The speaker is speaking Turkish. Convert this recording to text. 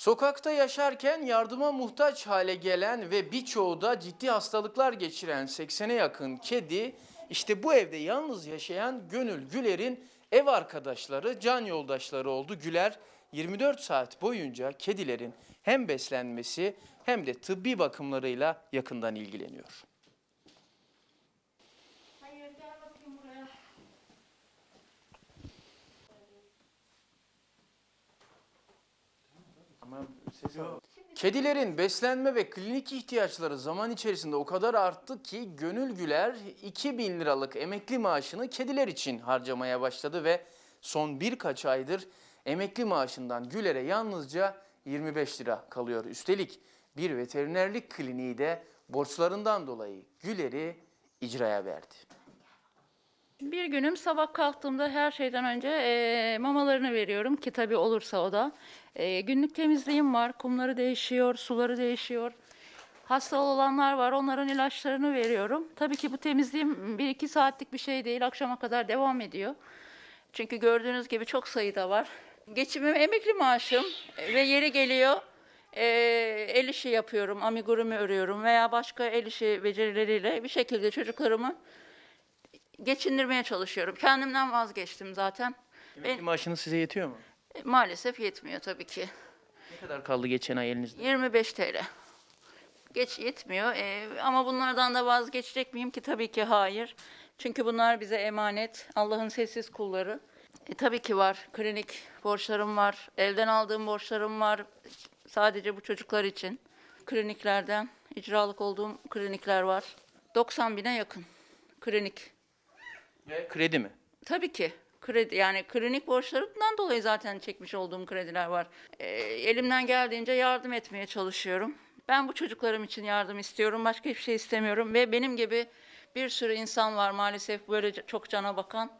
Sokakta yaşarken yardıma muhtaç hale gelen ve birçoğu da ciddi hastalıklar geçiren 80'e yakın kedi işte bu evde yalnız yaşayan Gönül Güler'in ev arkadaşları, can yoldaşları oldu. Güler 24 saat boyunca kedilerin hem beslenmesi hem de tıbbi bakımlarıyla yakından ilgileniyor. Kedilerin beslenme ve klinik ihtiyaçları zaman içerisinde o kadar arttı ki Gönül Güler 2000 liralık emekli maaşını kediler için harcamaya başladı ve son birkaç aydır emekli maaşından Güler'e yalnızca 25 lira kalıyor. Üstelik bir veterinerlik kliniği de borçlarından dolayı Güler'i icraya verdi. Bir günüm sabah kalktığımda her şeyden önce eee, mamalarını veriyorum ki tabii olursa o da. Eee, günlük temizliğim var, kumları değişiyor, suları değişiyor. Hasta olanlar var, onların ilaçlarını veriyorum. Tabii ki bu temizliğim bir iki saatlik bir şey değil, akşama kadar devam ediyor. Çünkü gördüğünüz gibi çok sayıda var. Geçimim emekli maaşım ve yeri geliyor eee, el işi yapıyorum, amigurumi örüyorum veya başka el işi becerileriyle bir şekilde çocuklarımı geçindirmeye çalışıyorum. Kendimden vazgeçtim zaten. Emekli Ben- maaşınız size yetiyor mu? E, Maalesef yetmiyor tabii ki. Ne kadar kaldı geçen ay elinizde? 25 TL. Geç yetmiyor E, ama bunlardan da vazgeçecek miyim ki? Tabii ki hayır. Çünkü bunlar bize emanet. Allah'ın sessiz kulları. E, tabii ki var. Klinik borçlarım var. Elden aldığım borçlarım var. Sadece bu çocuklar için. Kliniklerden, icralık olduğum klinikler var. 90 bine yakın klinik Kredi mi? Tabii ki. Kredi yani klinik borçlarından dolayı zaten çekmiş olduğum krediler var. Ee, elimden geldiğince yardım etmeye çalışıyorum. Ben bu çocuklarım için yardım istiyorum. Başka hiçbir şey istemiyorum ve benim gibi bir sürü insan var maalesef böyle çok cana bakan.